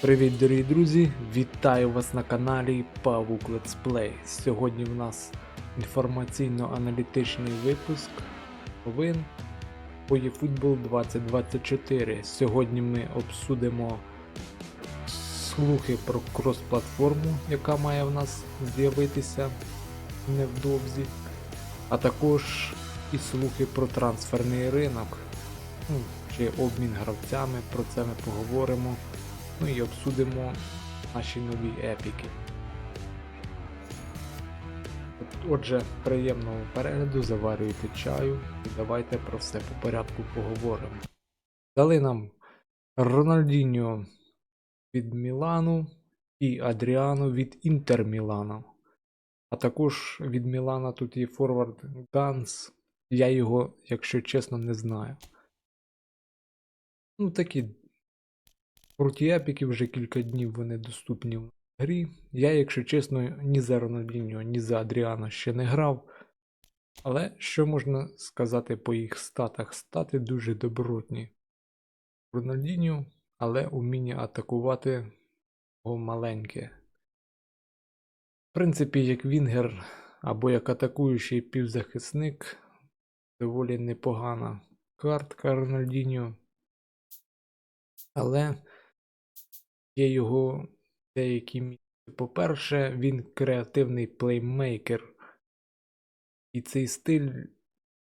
Привіт, дорогі друзі! Вітаю вас на каналі Павук Let's Play. Сьогодні в нас інформаційно-аналітичний випуск новин по eFootball 2024. Сьогодні ми обсудимо слухи про крос-платформу, яка має в нас з'явитися невдовзі, а також і слухи про трансферний ринок. Ну, чи обмін гравцями, про це ми поговоримо. Ну і обсудимо наші нові епіки. От- Отже, приємного перегляду, заварюйте чаю і давайте про все по порядку поговоримо. Дали нам Рональдіньо від Мілану і Адріану від Інтер Мілана. А також від Мілана тут є форвард Ганс. Я його, якщо чесно, не знаю. Ну, такі Круті епіки вже кілька днів вони доступні в грі. Я, якщо чесно, ні за Рональдіньо, ні за Адріана ще не грав. Але що можна сказати по їх статах? Стати дуже добротні. Рональдіньо, але уміння атакувати його маленьке. В принципі, як Вінгер або як атакуючий півзахисник, доволі непогана картка Рональдіньо. Але є його деякі мінуси. По-перше, він креативний плеймейкер. І цей стиль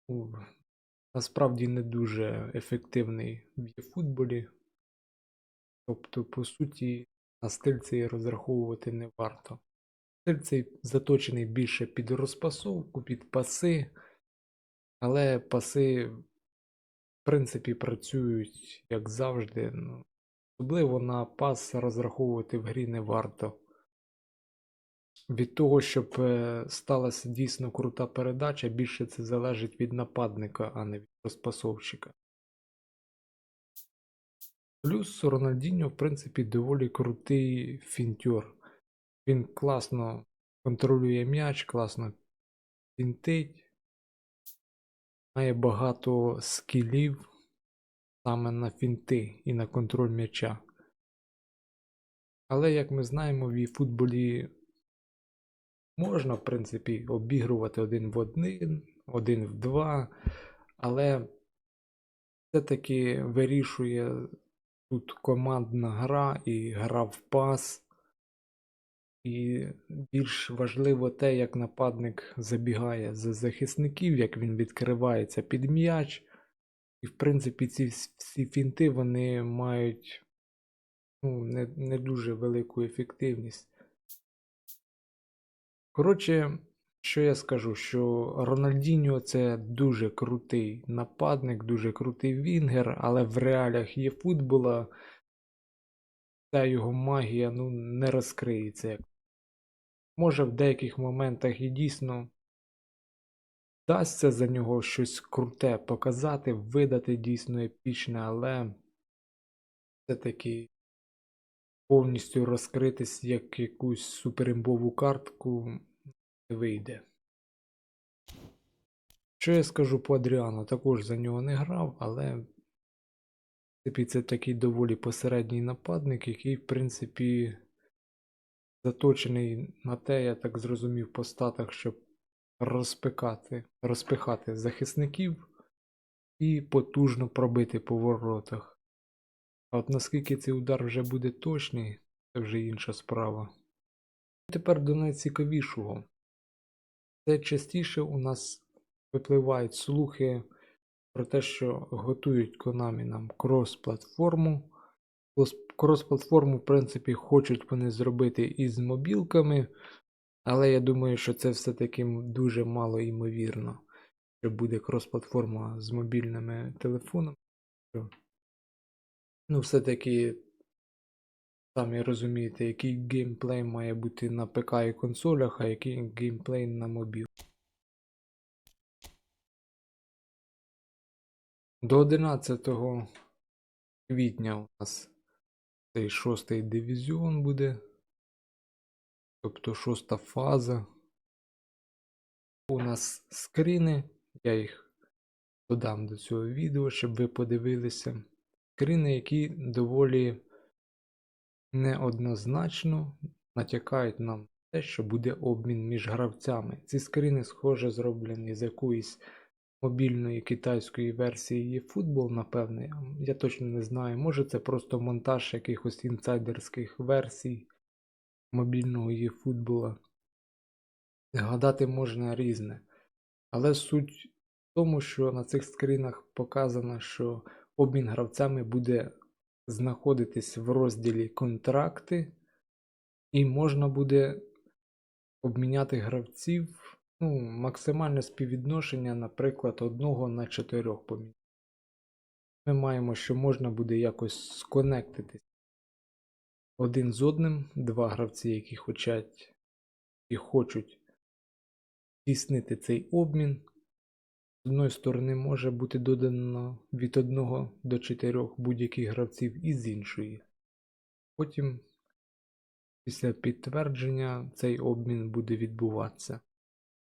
ну, насправді не дуже ефективний в футболі. Тобто, по суті, на стиль цей розраховувати не варто. Стиль цей заточений більше під розпасовку, під паси, але паси, в принципі, працюють як завжди. Ну, Особливо на пас розраховувати в грі не варто. Від того, щоб е, сталася дійсно крута передача, більше це залежить від нападника, а не від розпасовщика. Плюс Рональдіньо, в принципі, доволі крутий фінтьор. Він класно контролює м'яч, класно фінтить, має багато скілів саме на фінти і на контроль м'яча. Але, як ми знаємо, в футболі можна, в принципі, обігрувати один в один, один в два, але все-таки вирішує тут командна гра і гра в пас. І більш важливо те, як нападник забігає за захисників, як він відкривається під м'яч. І, в принципі, ці всі фінти вони мають ну, не, не дуже велику ефективність. Коротше, що я скажу, що Рональдіньо це дуже крутий нападник, дуже крутий вінгер, але в реаліях є футбола ця його магія ну, не розкриється. Може в деяких моментах і дійсно вдасться за нього щось круте показати, видати дійсно епічне, але все-таки повністю розкритись як якусь суперімбову картку не вийде. Що я скажу по Адріану? Також за нього не грав, але це такий доволі посередній нападник, який, в принципі, заточений на те, я так зрозумів по статах, щоб розпикати, розпихати захисників і потужно пробити по воротах. А от наскільки цей удар вже буде точний, це вже інша справа. Тепер до найцікавішого. Це частіше у нас випливають слухи про те, що готують Konami нам крос-платформу. Крос- Крос-платформу, в принципі, хочуть вони зробити із мобілками, але я думаю, що це все-таки дуже мало ймовірно, що буде крос-платформа з мобільними телефонами. Ну, все-таки, самі розумієте, який геймплей має бути на ПК і консолях, а який геймплей на мобіл. До 11 квітня у нас цей шостий дивізіон буде. Тобто шоста фаза. У нас скріни, я їх додам до цього відео, щоб ви подивилися. Скріни, які доволі неоднозначно натякають нам те, що буде обмін між гравцями. Ці скріни, схоже, зроблені з якоїсь мобільної китайської версії eFootball, напевне. Я точно не знаю. Може це просто монтаж якихось інсайдерських версій мобільного eFootball. Гадати можна різне. Але суть в тому, що на цих скрінах показано, що обмін гравцями буде знаходитись в розділі контракти, і можна буде обміняти гравців ну, максимальне співвідношення, наприклад, одного на чотирьох поміняти. Ми маємо, що можна буде якось сконектитись один з одним, два гравці, які хочуть і хочуть здійснити цей обмін. З одної сторони може бути додано від 1 до 4 будь-яких гравців і з іншої. Потім, після підтвердження, цей обмін буде відбуватися.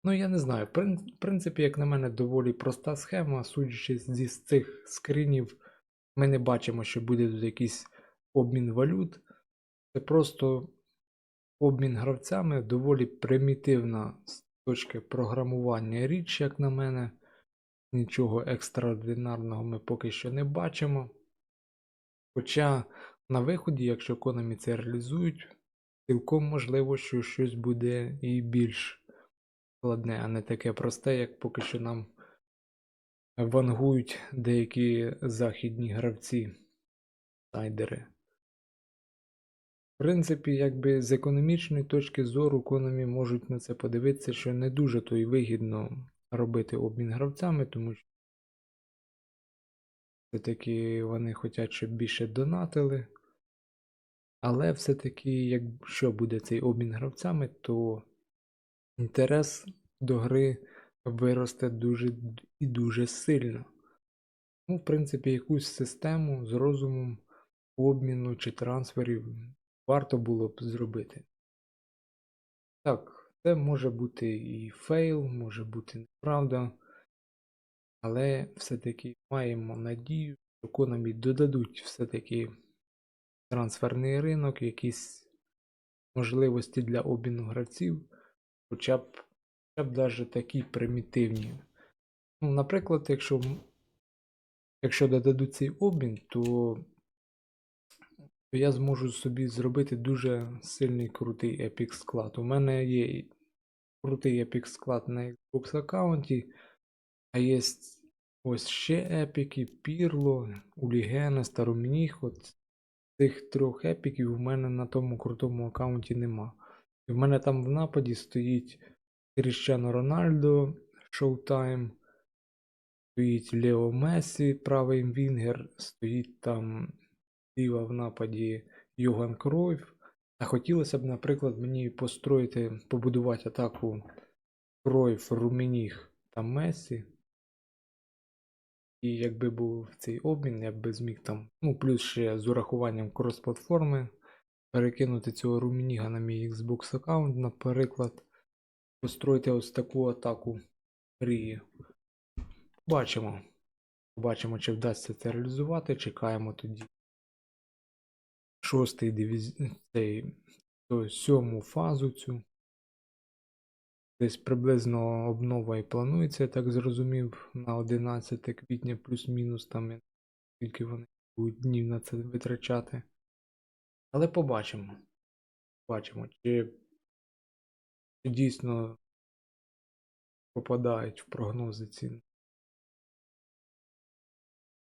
Ну, я не знаю, в принципі, як на мене, доволі проста схема. Судячи зі цих скринів, ми не бачимо, що буде тут якийсь обмін валют. Це просто обмін гравцями, доволі примітивна з точки програмування річ, як на мене. Нічого екстраординарного ми поки що не бачимо. Хоча на виході, якщо Konami це реалізують, цілком можливо, що щось буде і більш складне, а не таке просте, як поки що нам вангують деякі західні гравці, сайдери. В принципі, якби з економічної точки зору Konami можуть на це подивитися, що не дуже то й вигідно робити обмін гравцями, тому що все-таки вони хочуть, щоб більше донатили. Але все-таки, якщо буде цей обмін гравцями, то інтерес до гри виросте дуже і дуже сильно. Ну, в принципі, якусь систему з розумом обміну чи трансферів варто було б зробити. Так, це може бути і фейл, може бути неправда. Але все-таки маємо надію, що Konami додадуть все-таки трансферний ринок, якісь можливості для обміну гравців, хоча б, хоча б даже такі примітивні. Ну, наприклад, якщо, якщо додадуть цей обмін, то, то я зможу собі зробити дуже сильний крутий Epic склад. У мене є крутий Epic склад на Xbox аккаунті, а є ось ще епіки, Пірло, Улігена, Старомініг. От цих трьох епіків у мене на тому крутому аккаунті нема. І в мене там в нападі стоїть Кріщано Рональдо, Showtime, стоїть Лео Месі, правий Вінгер, стоїть там зліва в нападі Йоган Кройф. А хотілося б, наприклад, мені построїти, побудувати атаку Кройф, Румініг та Месі. І якби був цей обмін, я би зміг там, ну, плюс ще з урахуванням крос-платформи, перекинути цього Румініга на мій Xbox аккаунт, наприклад, построїти ось таку атаку мрії. Побачимо. Побачимо, чи вдасться це реалізувати. Чекаємо тоді шостий дивізіон, то сьому фазу цю. Десь приблизно обнова і планується, я так зрозумів, на 11 квітня плюс-мінус там скільки вони будуть днів на це витрачати. Але побачимо. Побачимо, чи, чи дійсно попадають в прогнози ці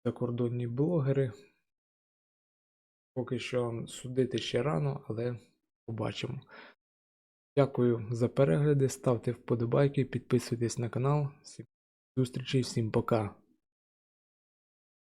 закордонні блогери. Поки що судити ще рано, але побачимо. Дякую за перегляди, ставте вподобайки, підписуйтесь на канал. Всім зустрічі, всім пока.